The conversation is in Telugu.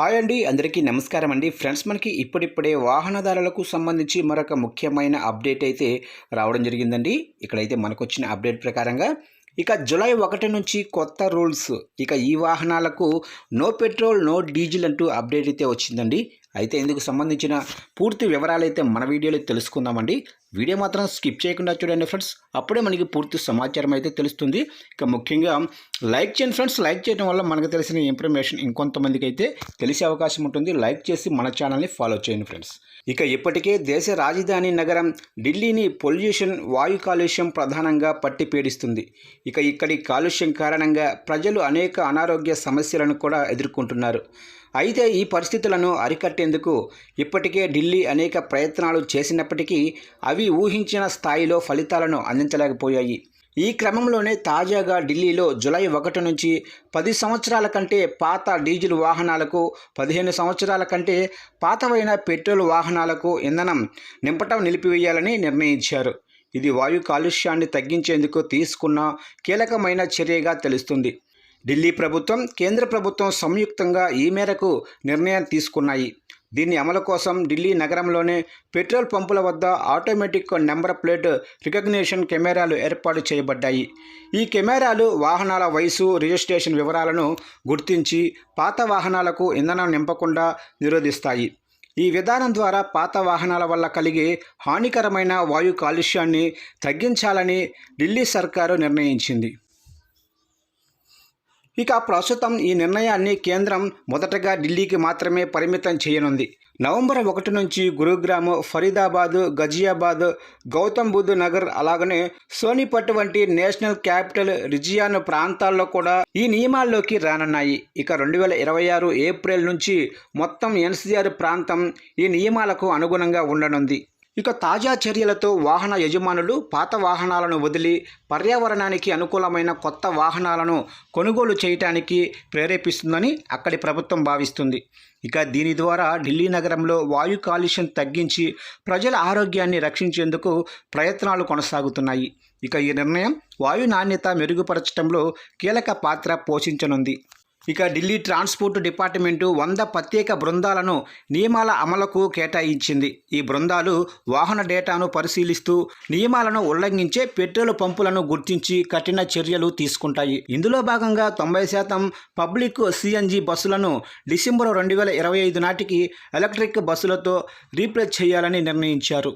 హాయ్ అండి అందరికీ నమస్కారం అండి. ఫ్రెండ్స్ మనకి ఇప్పుడిప్పుడే వాహనదారులకు సంబంధించి మరొక ముఖ్యమైన అప్డేట్ అయితే రావడం జరిగిందండి. ఇక్కడైతే మనకు వచ్చిన అప్డేట్ ప్రకారంగా ఇక జూలై ఒకటి నుంచి కొత్త రూల్స్ ఇక ఈ వాహనాలకు నో పెట్రోల్ నో డీజిల్ అంటూ అప్డేట్ అయితే వచ్చిందండి. అయితే ఇందుకు సంబంధించిన పూర్తి వివరాలు అయితే మన వీడియోలో తెలుసుకుందామండి. వీడియో మాత్రం స్కిప్ చేయకుండా చూడండి ఫ్రెండ్స్. అప్పుడే మనకి పూర్తి సమాచారం అయితే తెలుస్తుంది. ఇక ముఖ్యంగా లైక్ చేయండి ఫ్రెండ్స్. లైక్ చేయడం వల్ల మనకు తెలిసిన ఇన్ఫర్మేషన్ ఇంకొంతమందికి అయితే తెలిసే అవకాశం ఉంటుంది. లైక్ చేసి మన ఛానల్ని ఫాలో చేయండి ఫ్రెండ్స్. ఇక ఇప్పటికే దేశ రాజధాని నగరం ఢిల్లీని పొల్యూషన్ వాయు కాలుష్యం ప్రధానంగా పట్టి పీడిస్తుంది. ఇక ఇక్కడి కాలుష్యం కారణంగా ప్రజలు అనేక అనారోగ్య సమస్యలను కూడా ఎదుర్కొంటున్నారు. అయితే ఈ పరిస్థితులను అరికట్టేందుకు ఇప్పటికే ఢిల్లీ అనేక ప్రయత్నాలు చేసినప్పటికీ అవి ఊహించిన స్థాయిలో ఫలితాలను అందించలేకపోయాయి. ఈ క్రమంలోనే తాజాగా ఢిల్లీలో జులై ఒకటి నుంచి పది సంవత్సరాల కంటే పాత డీజిల్ వాహనాలకు పదిహేను సంవత్సరాల కంటే పాతవైన పెట్రోల్ వాహనాలకు ఇంధనం నింపటం నిలిపివేయాలని నిర్ణయించారు. ఇది వాయు కాలుష్యాన్ని తగ్గించేందుకు తీసుకున్న కీలకమైన చర్యగా తెలుస్తుంది. ఢిల్లీ ప్రభుత్వం కేంద్ర ప్రభుత్వం సంయుక్తంగా ఈ మేరకు నిర్ణయం తీసుకున్నాయి. దీని అమలు కోసం ఢిల్లీ నగరంలోనే పెట్రోల్ పంపుల వద్ద ఆటోమేటిక్ నెంబర్ ప్లేట్ రికగ్నిషన్ కెమెరాలు ఏర్పాటు చేయబడ్డాయి. ఈ కెమెరాలు వాహనాల వయసు రిజిస్ట్రేషన్ వివరాలను గుర్తించి పాత వాహనాలకు ఇంధనం నింపకుండా నిరోధిస్తాయి. ఈ విధానం ద్వారా పాత వాహనాల వల్ల కలిగే హానికరమైన వాయు కాలుష్యాన్ని తగ్గించాలని ఢిల్లీ సర్కారు నిర్ణయించింది. ఇక ప్రస్తుతం ఈ నిర్ణయాన్ని కేంద్రం మొదటగా ఢిల్లీకి మాత్రమే పరిమితం చేయనుంది. నవంబర్ ఒకటి నుంచి గురుగ్రామ్ ఫరీదాబాద్ గజియాబాద్ గౌతమ్ బుద్ధ్ నగర్ అలాగనే సోనిపట్ వంటి నేషనల్ క్యాపిటల్ రిజియాన్ ప్రాంతాల్లో కూడా ఈ నియమాల్లోకి రానున్నాయి. ఇక రెండు వేల ఇరవై ఆరు ఏప్రిల్ నుంచి మొత్తం ఎన్సీఆర్ ప్రాంతం ఈ నియమాలకు అనుగుణంగా ఉండనుంది. ఇక తాజా చర్యలతో వాహన యజమానులు పాత వాహనాలను వదిలి పర్యావరణానికి అనుకూలమైన కొత్త వాహనాలను కొనుగోలు చేయటానికి ప్రేరేపిస్తుందని అక్కడి ప్రభుత్వం భావిస్తుంది. ఇక దీని ద్వారా ఢిల్లీ నగరంలో వాయు కాలుష్యం తగ్గించి ప్రజల ఆరోగ్యాన్ని రక్షించేందుకు ప్రయత్నాలు కొనసాగుతున్నాయి. ఇక ఈ నిర్ణయం వాయు నాణ్యత మెరుగుపరచడంలో కీలక పాత్ర పోషించనుంది. ఇక ఢిల్లీ ట్రాన్స్పోర్ట్ డిపార్ట్మెంటు వంద ప్రత్యేక బృందాలను నియమాల అమలుకు కేటాయించింది. ఈ బృందాలు వాహన డేటాను పరిశీలిస్తూ నియమాలను ఉల్లంఘించే పెట్రోల్ పంపులను గుర్తించి కఠిన చర్యలు తీసుకుంటాయి. ఇందులో భాగంగా తొంభై శాతం పబ్లిక్ సిఎన్జి బస్సులను డిసెంబర్ రెండు వేల ఇరవై ఐదు నాటికి ఎలక్ట్రిక్ బస్సులతో రీప్లేస్ చేయాలని నిర్ణయించారు.